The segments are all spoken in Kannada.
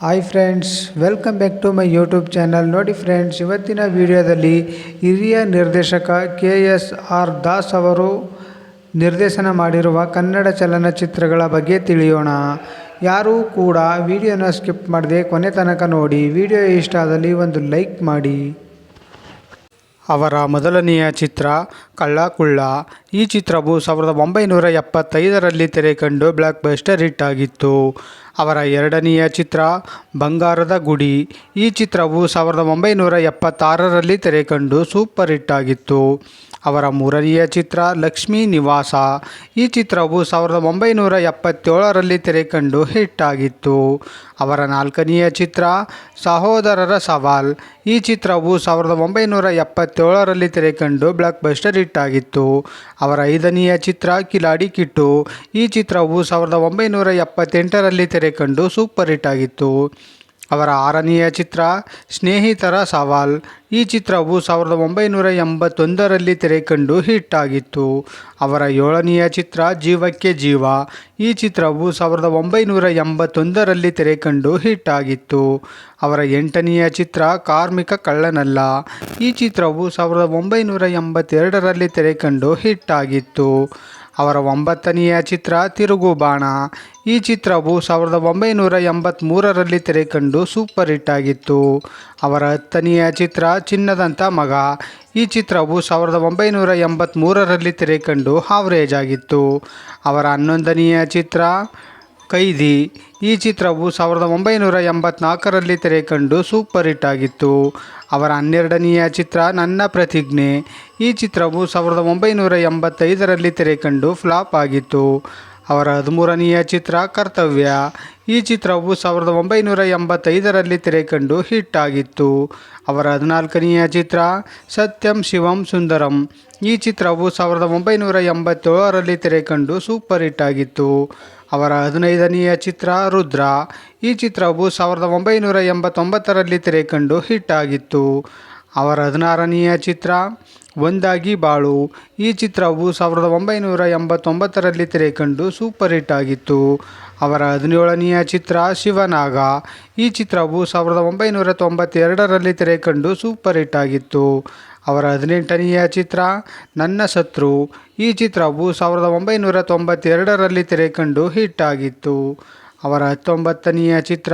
Hi friends welcome back to my YouTube channel ನೋಡಿ ಫ್ರೆಂಡ್ಸ್ ಇವತ್ತಿನ ವಿಡಿಯೋದಲ್ಲಿ ಹಿರಿಯ ನಿರ್ದೇಶಕ ಕೆ ಎಸ್ ಆರ್ ದಾಸ್ ಅವರು ನಿರ್ದೇಶನ ಮಾಡಿರುವ ಕನ್ನಡ ಚಲನಚಿತ್ರಗಳ ಬಗ್ಗೆ ತಿಳಿಯೋಣ. ಯಾರೂ ಕೂಡ ವಿಡಿಯೋನ ಸ್ಕಿಪ್ ಮಾಡದೆ ಕೊನೆ ತನಕ ನೋಡಿ. ವಿಡಿಯೋ ಇಷ್ಟ ಆದಲ್ಲಿ ಒಂದು ಲೈಕ್ ಮಾಡಿ. ಅವರ ಮೊದಲನೆಯ ಚಿತ್ರ ಕಳ್ಳ ಕುಳ್ಳ ಈ ಚಿತ್ರವು ಸಾವಿರದ ಒಂಬೈನೂರ ಎಪ್ಪತ್ತೈದರಲ್ಲಿ ತೆರೆ ಕಂಡು ಬ್ಲಾಕ್ ಬಸ್ಟರ್ ಹಿಟ್ ಆಗಿತ್ತು ಅವರ ಎರಡನೆಯ ಚಿತ್ರ, ಬಂಗಾರದ ಗುಡಿ. ಈ ಚಿತ್ರವು ಸಾವಿರದ ಒಂಬೈನೂರ ಎಪ್ಪತ್ತಾರರಲ್ಲಿ ತೆರೆ ಕಂಡು ಸೂಪರ್ ಹಿಟ್ ಆಗಿತ್ತು ಅವರ ಮೂರನೆಯ ಚಿತ್ರ, ಲಕ್ಷ್ಮೀ ನಿವಾಸ. ಈ ಚಿತ್ರವು ಸಾವಿರದ ಒಂಬೈನೂರ ಎಪ್ಪತ್ತೇಳರಲ್ಲಿ ತೆರೆ ಕಂಡು ಹಿಟ್ ಆಗಿತ್ತು ಅವರ ನಾಲ್ಕನೆಯ ಚಿತ್ರ, ಸಹೋದರರ ಸವಾಲ್. ಈ ಚಿತ್ರವು ಸಾವಿರದ ಒಂಬೈನೂರ ಎಪ್ಪತ್ತೇಳರಲ್ಲಿ ತೆರೆ ಕಂಡು ಬ್ಲಾಕ್ ಬಸ್ಟರ್ ಹಿಟ್ ಆಗಿತ್ತು ಅವರ ಐದನೆಯ ಚಿತ್ರ ಕಿಲಾಡಿ ಕಿಟ್ಟು. ಈ ಚಿತ್ರವು ಸಾವಿರದ ಒಂಬೈನೂರ ಎಪ್ಪತ್ತೆಂಟರಲ್ಲಿ ತೆರೆ ಕಂಡು ಸೂಪರ್ ಹಿಟ್ ಆಗಿತ್ತು. ಅವರ ಆರನೆಯ ಚಿತ್ರ, ಸ್ನೇಹಿತರ ಸವಾಲ್. ಈ ಚಿತ್ರವು ಸಾವಿರದ ಒಂಬೈನೂರ ಎಂಬತ್ತೊಂದರಲ್ಲಿ ತೆರೆಕಂಡು ಹಿಟ್ ಆಗಿತ್ತು. ಅವರ ಏಳನೆಯ ಚಿತ್ರ, ಜೀವಕ್ಕೆ ಜೀವ. ಈ ಚಿತ್ರವು ಸಾವಿರದ ಒಂಬೈನೂರ ಎಂಬತ್ತೊಂದರಲ್ಲಿ ತೆರೆಕಂಡು ಹಿಟ್ ಆಗಿತ್ತು. ಅವರ ಎಂಟನೆಯ ಚಿತ್ರ, ಕಾರ್ಮಿಕ ಕಳ್ಳನಲ್ಲ. ಈ ಚಿತ್ರವು ಸಾವಿರದ ಒಂಬೈನೂರ ಎಂಬತ್ತೆರಡರಲ್ಲಿ ತೆರೆಕಂಡು ಹಿಟ್ ಆಗಿತ್ತು. ಅವರ ಒಂಬತ್ತನೆಯ ಚಿತ್ರ ತಿರುಗು ಬಾಣ. ಈ ಚಿತ್ರವು ಸಾವಿರದ ಒಂಬೈನೂರ ಎಂಬತ್ತ್ಮೂರರಲ್ಲಿ ತೆರೆ ಕಂಡು ಸೂಪರ್ ಹಿಟ್ ಆಗಿತ್ತು. ಅವರ ಹತ್ತನೆಯ ಚಿತ್ರ ಚಿನ್ನದಂಥ ಮಗ. ಈ ಚಿತ್ರವು ಸಾವಿರದ ಒಂಬೈನೂರ ಎಂಬತ್ತ್ಮೂರರಲ್ಲಿ ತೆರೆ ಕಂಡು ಹಾವ್ರೇಜ್ ಆಗಿತ್ತು. ಅವರ ಹನ್ನೊಂದನೆಯ ಚಿತ್ರ ಕೈದಿ ಈ ಚಿತ್ರವು ಸಾವಿರದ ಒಂಬೈನೂರ ಎಂಬತ್ನಾಲ್ಕರಲ್ಲಿ ತೆರೆ ಕಂಡು ಸೂಪರ್ ಹಿಟ್ ಆಗಿತ್ತು. ಅವರ ಹನ್ನೆರಡನೆಯ ಚಿತ್ರ ನನ್ನ ಪ್ರತಿಜ್ಞೆ. ಈ ಚಿತ್ರವು ಸಾವಿರದ ಒಂಬೈನೂರ ಎಂಬತ್ತೈದರಲ್ಲಿ ತೆರೆ ಕಂಡು ಫ್ಲಾಪ್ ಆಗಿತ್ತು. ಅವರ ಹದಿಮೂರನೆಯ ಚಿತ್ರ ಕರ್ತವ್ಯ. ಈ ಚಿತ್ರವು ಸಾವಿರದ ಒಂಬೈನೂರ ಎಂಬತ್ತೈದರಲ್ಲಿ ತೆರೆ ಕಂಡು ಹಿಟ್ ಆಗಿತ್ತು. ಅವರ ಹದಿನಾಲ್ಕನೆಯ ಚಿತ್ರ ಸತ್ಯಂ ಶಿವಂ ಸುಂದರಂ. ಈ ಚಿತ್ರವು ಸಾವಿರದ ಒಂಬೈನೂರ ಎಂಬತ್ತೇಳರಲ್ಲಿ ತೆರೆ ಕಂಡು ಸೂಪರ್ ಹಿಟ್ ಆಗಿತ್ತು. ಅವರ ಹದಿನೈದನೆಯ ಚಿತ್ರ ರುದ್ರ. ಈ ಚಿತ್ರವು ಸಾವಿರದ ಒಂಬೈನೂರ ಎಂಬತ್ತೊಂಬತ್ತರಲ್ಲಿ ತೆರೆ ಕಂಡು ಹಿಟ್ ಆಗಿತ್ತು. ಅವರ ಹದಿನಾರನೆಯ ಚಿತ್ರ ಒಂದಾಗಿ ಬಾಳು. ಈ ಚಿತ್ರವು ಸಾವಿರದ ಒಂಬೈನೂರ ಎಂಬತ್ತೊಂಬತ್ತರಲ್ಲಿ ತೆರೆ ಕಂಡು ಸೂಪರ್ ಹಿಟ್ ಆಗಿತ್ತು. ಅವರ ಹದಿನೇಳನೆಯ ಚಿತ್ರ ಶಿವನಾಗ. ಈ ಚಿತ್ರವು ಸಾವಿರದ ಒಂಬೈನೂರ ತೊಂಬತ್ತೆರಡರಲ್ಲಿ ತೆರೆ ಕಂಡು ಸೂಪರ್ ಹಿಟ್ ಆಗಿತ್ತು. ಅವರ ಹದಿನೆಂಟನೆಯ ಚಿತ್ರ ನನ್ನ ಶತ್ರು. ಈ ಚಿತ್ರವು ಸಾವಿರದ ಒಂಬೈನೂರ ತೊಂಬತ್ತೆರಡರಲ್ಲಿ ತೆರೆಕಂಡು ಹಿಟ್ ಆಗಿತ್ತು. ಅವರ ಹತ್ತೊಂಬತ್ತನೆಯ ಚಿತ್ರ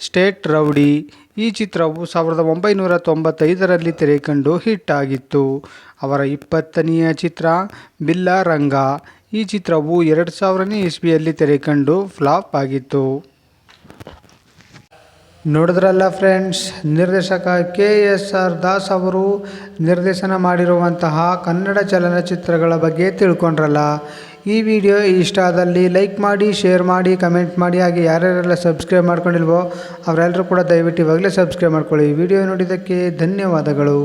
ಸ್ಟೇಟ್ ರೌಡಿ. ಈ ಚಿತ್ರವು ಸಾವಿರದ ಒಂಬೈನೂರ ತೊಂಬತ್ತೈದರಲ್ಲಿ ತೆರೆ ಕಂಡು ಹಿಟ್ ಆಗಿತ್ತು ಅವರ ಇಪ್ಪತ್ತನೆಯ ಚಿತ್ರ ಬಿಲ್ಲ ರಂಗ ಈ ಚಿತ್ರವು ಎರಡು ಸಾವಿರನೇ ಇಸ್ವಿಯಲ್ಲಿ ತೆರೆ ಕಂಡು ಫ್ಲಾಪ್ ಆಗಿತ್ತು. ನೋಡಿದ್ರಲ್ಲ ಫ್ರೆಂಡ್ಸ್, ನಿರ್ದೇಶಕ ಕೆ ಎಸ್ ಆರ್ ದಾಸ್ ಅವರು ನಿರ್ದೇಶನ ಮಾಡಿರುವಂತಹ ಕನ್ನಡ ಚಲನಚಿತ್ರಗಳ ಬಗ್ಗೆ ತಿಳ್ಕೊಂಡ್ರಲ್ಲ. ಈ ವಿಡಿಯೋ ಇಷ್ಟ ಆದಲ್ಲಿ ಲೈಕ್ ಮಾಡಿ, ಶೇರ್ ಮಾಡಿ, ಕಮೆಂಟ್ ಮಾಡಿ, ಹಾಗೆ ಯಾರ್ಯಾರೆಲ್ಲ ಸಬ್ಸ್ಕ್ರೈಬ್ ಮಾಡ್ಕೊಂಡಿಲ್ವೋ ಅವರೆಲ್ಲರೂ ಕೂಡ ದಯವಿಟ್ಟು ಇವಾಗಲೇ ಸಬ್ಸ್ಕ್ರೈಬ್ ಮಾಡ್ಕೊಳ್ಳಿ. ವಿಡಿಯೋ ನೋಡಿದ್ದಕ್ಕೆ ಧನ್ಯವಾದಗಳು.